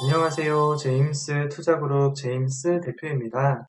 안녕하세요. 제임스 투자그룹 제임스 대표입니다.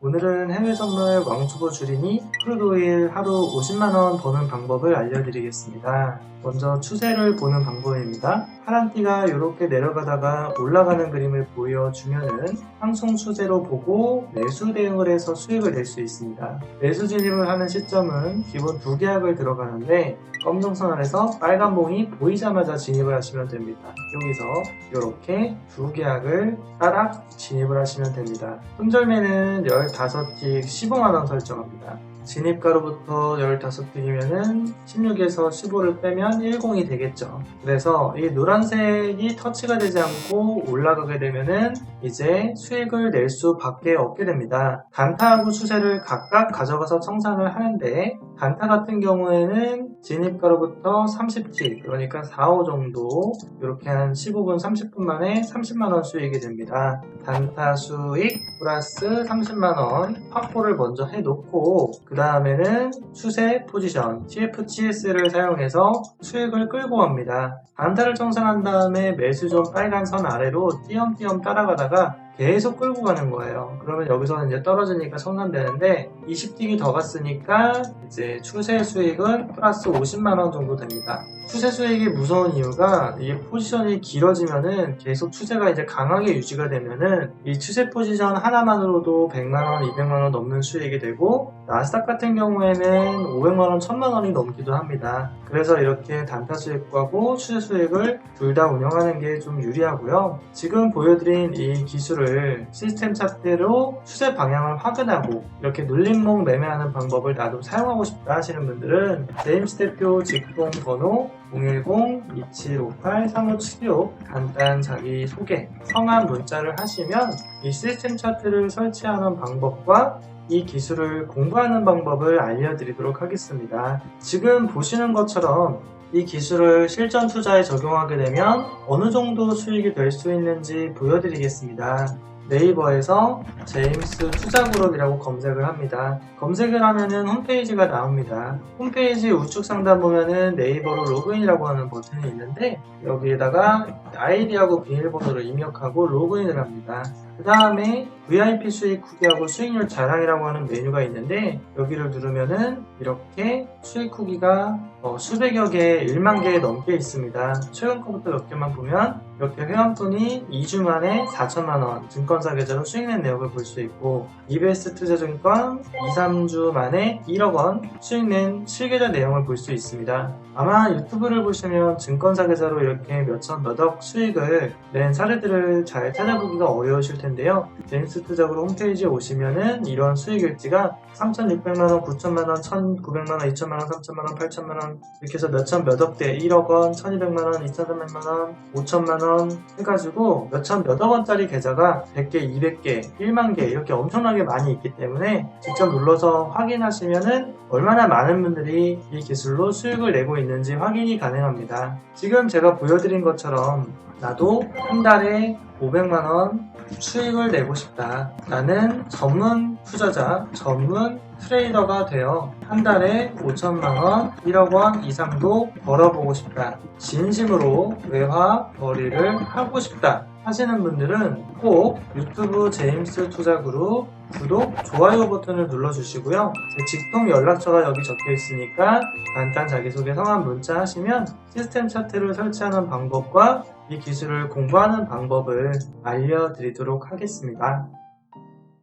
오늘은 해외 선물 왕초보 줄이니 크루드오일 하루 50만원 버는 방법을 알려드리겠습니다. 먼저 추세를 보는 방법입니다. 파란띠가 이렇게 내려가다가 올라가는 그림을 보여주면은 상승 추세로 보고 매수 대응을 해서 수익을 낼 수 있습니다. 매수 진입을 하는 시점은 기본 두 계약을 들어가는데 검정선 아래서 빨간 봉이 보이자마자 진입을 하시면 됩니다. 여기서 이렇게 두 계약을 따라 진입을 하시면 됩니다. 손절매는 15틱 15만원 설정합니다. 진입가로부터 15틱이면은 16에서 15를 빼면 10이 되겠죠. 그래서 이 노란 색이 터치가 되지 않고 올라가게 되면은 이제 수익을 낼 수밖에 없게 됩니다. 단타하고 추세를 각각 가져가서 청산을 하는데 단타 같은 경우에는 진입가로부터 30틱 그러니까 4, 5 정도 이렇게 한 15분, 30분 만에 30만원 수익이 됩니다. 단타 수익 플러스 30만원 확보를 먼저 해놓고 그 다음에는 추세 포지션 TFGS를 사용해서 수익을 끌고 갑니다. 단타를 청산한 다음에 매수존 빨간 선 아래로 띄엄띄엄 따라가다가 계속 끌고 가는 거예요. 그러면 여기서는 이제 떨어지니까 청산되는데 20틱이 더 갔으니까 이제 추세 수익은 플러스 50만 원 정도 됩니다. 추세 수익이 무서운 이유가 이 포지션이 길어지면은 계속 추세가 이제 강하게 유지가 되면은 이 추세 포지션 하나만으로도 100만원, 200만원 넘는 수익이 되고 나스닥 같은 경우에는 500만원, 1000만원이 넘기도 합니다. 그래서 이렇게 단타 수익하고 추세 수익을 둘 다 운영하는 게 좀 유리하고요. 지금 보여드린 이 기술을 시스템 차트로 추세 방향을 확인하고 이렇게 눌림목 매매하는 방법을 나도 사용하고 싶다 하시는 분들은 제임스 대표 직통 번호 010-2758-3576 간단 자기소개 성함 문자를 하시면 이 시스템 차트를 설치하는 방법과 이 기술을 공부하는 방법을 알려드리도록 하겠습니다. 지금 보시는 것처럼 이 기술을 실전 투자에 적용하게 되면 어느 정도 수익이 될 수 있는지 보여드리겠습니다. 네이버에서 제임스 투자그룹이라고 검색을 합니다. 검색을 하면은 홈페이지가 나옵니다. 홈페이지 우측 상단 보면은 네이버로 로그인이라고 하는 버튼이 있는데 여기에다가 아이디하고 비밀번호를 입력하고 로그인을 합니다. 그 다음에 VIP 수익 후기하고 수익률 자랑이라고 하는 메뉴가 있는데 여기를 누르면은 이렇게 수익 후기가 어, 수백여 개, 1만 개 넘게 있습니다. 최근 거부터 몇 개만 보면 이렇게 회원분이 2주 만에 4천만 원 증권사 계좌로 수익낸 내역을 볼 수 있고 EBS 투자증권 2, 3주 만에 1억 원 수익낸 실계좌 내용을 볼 수 있습니다. 아마 유튜브를 보시면 증권사 계좌로 이렇게 몇천 몇억 수익을 낸 사례들을 잘 찾아보기가 어려우실 텐데 요. 제임스 투자그룹 홈페이지에 오시면은 이런 수익 일지가 3,600만원, 9천만원, 1,900만원, 2천만원, 3천만원, 8천만원 이렇게 해서 몇천 몇억 대 1억 원, 1,200만원, 2,300만원, 5천만원 해가지고 몇천 몇억 원짜리 계좌가 100개, 200개, 1만 개 이렇게 엄청나게 많이 있기 때문에 직접 눌러서 확인하시면은 얼마나 많은 분들이 이 기술로 수익을 내고 있는지 확인이 가능합니다. 지금 제가 보여드린 것처럼 나도 한 달에 500만원 수익을 내고 싶다. 나는 전문 투자자, 전문 트레이더가 되어 한 달에 5천만원, 1억원 이상도 벌어보고 싶다. 진심으로 외화 벌이를 하고 싶다. 하시는 분들은 꼭 유튜브 제임스 투자그룹 구독, 좋아요 버튼을 눌러주시고요. 제 직통 연락처가 여기 적혀 있으니까 간단 자기소개 성함 문자 하시면 시스템 차트를 설치하는 방법과 이 기술을 공부하는 방법을 알려드리도록 하겠습니다.